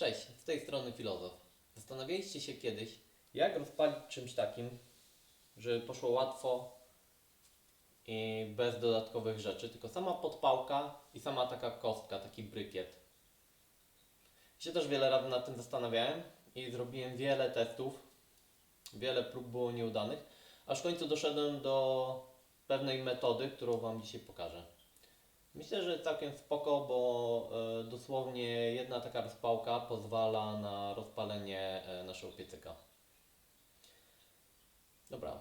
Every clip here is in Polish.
Cześć, z tej strony filozof. Zastanawialiście się kiedyś, jak rozpalić czymś takim, żeby poszło łatwo i bez dodatkowych rzeczy, tylko sama podpałka i sama taka kostka, taki brykiet. Się też wiele razy nad tym zastanawiałem i zrobiłem wiele testów, wiele prób było nieudanych, aż w końcu doszedłem do pewnej metody, którą Wam dzisiaj pokażę. Myślę, że całkiem spoko, bo e, dosłownie jedna taka rozpałka pozwala na rozpalenie e, naszego piecyka. Dobra,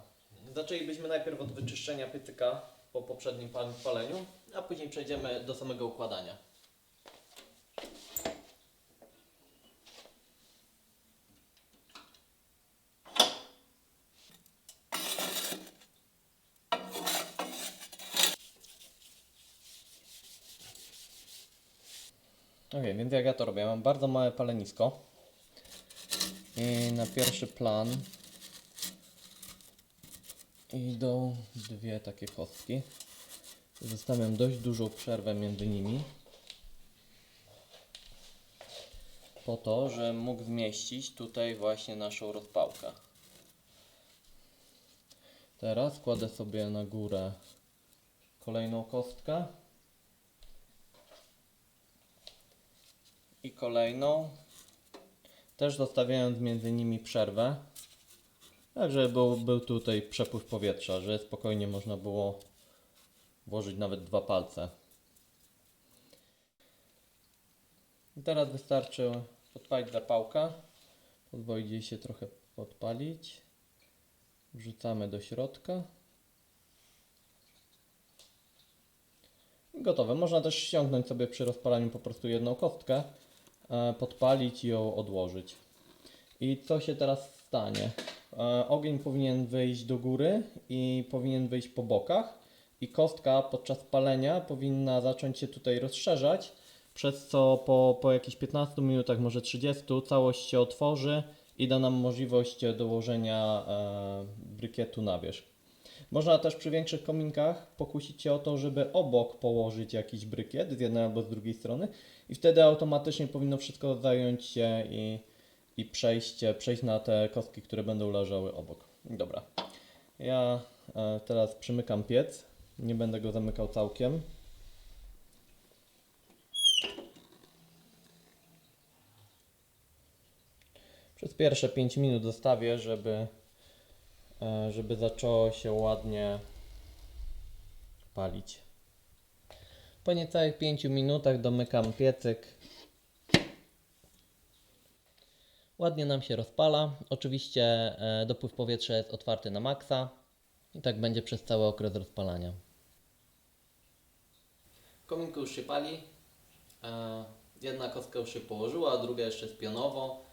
zaczęlibyśmy najpierw od wyczyszczenia piecyka po poprzednim pal- paleniu, a później przejdziemy do samego układania. Ok, więc jak ja to robię? Mam bardzo małe palenisko. I na pierwszy plan idą dwie takie kostki. Zostawiam dość dużą przerwę między nimi. Po to, że mógł zmieścić tutaj właśnie naszą rozpałkę. Teraz kładę sobie na górę kolejną kostkę. I kolejną. Też zostawiając między nimi przerwę. Tak, żeby był, był tutaj przepływ powietrza, że spokojnie można było włożyć nawet dwa palce. I teraz wystarczy podpalić zapałkę. Pozwolić jej się trochę podpalić. Wrzucamy do środka. Gotowe. Można też ściągnąć sobie przy rozpalaniu po prostu jedną kostkę, podpalić i ją odłożyć. I co się teraz stanie? E, Ogień powinien wyjść do góry i powinien wyjść po bokach i kostka podczas palenia powinna zacząć się tutaj rozszerzać, przez co po, po jakichś 15 minutach, może 30, całość się otworzy i da nam możliwość dołożenia e, brykietu na wierzch. Można też przy większych kominkach pokusić się o to, żeby obok położyć jakiś brykiet z jednej albo z drugiej strony i wtedy automatycznie powinno wszystko zająć się i, i przejść, przejść na te kostki, które będą leżały obok. Dobra. Ja e, teraz przymykam piec. Nie będę go zamykał całkiem. Przez pierwsze 5 minut zostawię, żeby żeby zaczęło się ładnie palić. Po niecałych 5 minutach domykam piecyk. Ładnie nam się rozpala. Oczywiście e, dopływ powietrza jest otwarty na maksa i tak będzie przez cały okres rozpalania. Kominku już się pali. E, Jedna kostka już się położyła, a druga jeszcze jest pionowo.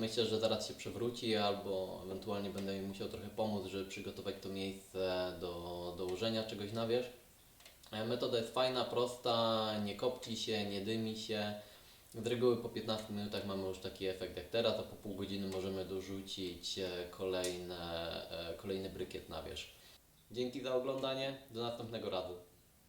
Myślę, że zaraz się przewróci, albo ewentualnie będę jej musiał trochę pomóc, żeby przygotować to miejsce do dołożenia czegoś na wierzch. E, Metoda jest fajna, prosta, nie kopci się, nie dymi się. Z reguły po 15 minutach mamy już taki efekt jak teraz, a po pół godziny możemy dorzucić e, kolejne, e, kolejny brykiet na wierzch. Dzięki za oglądanie, do następnego razu.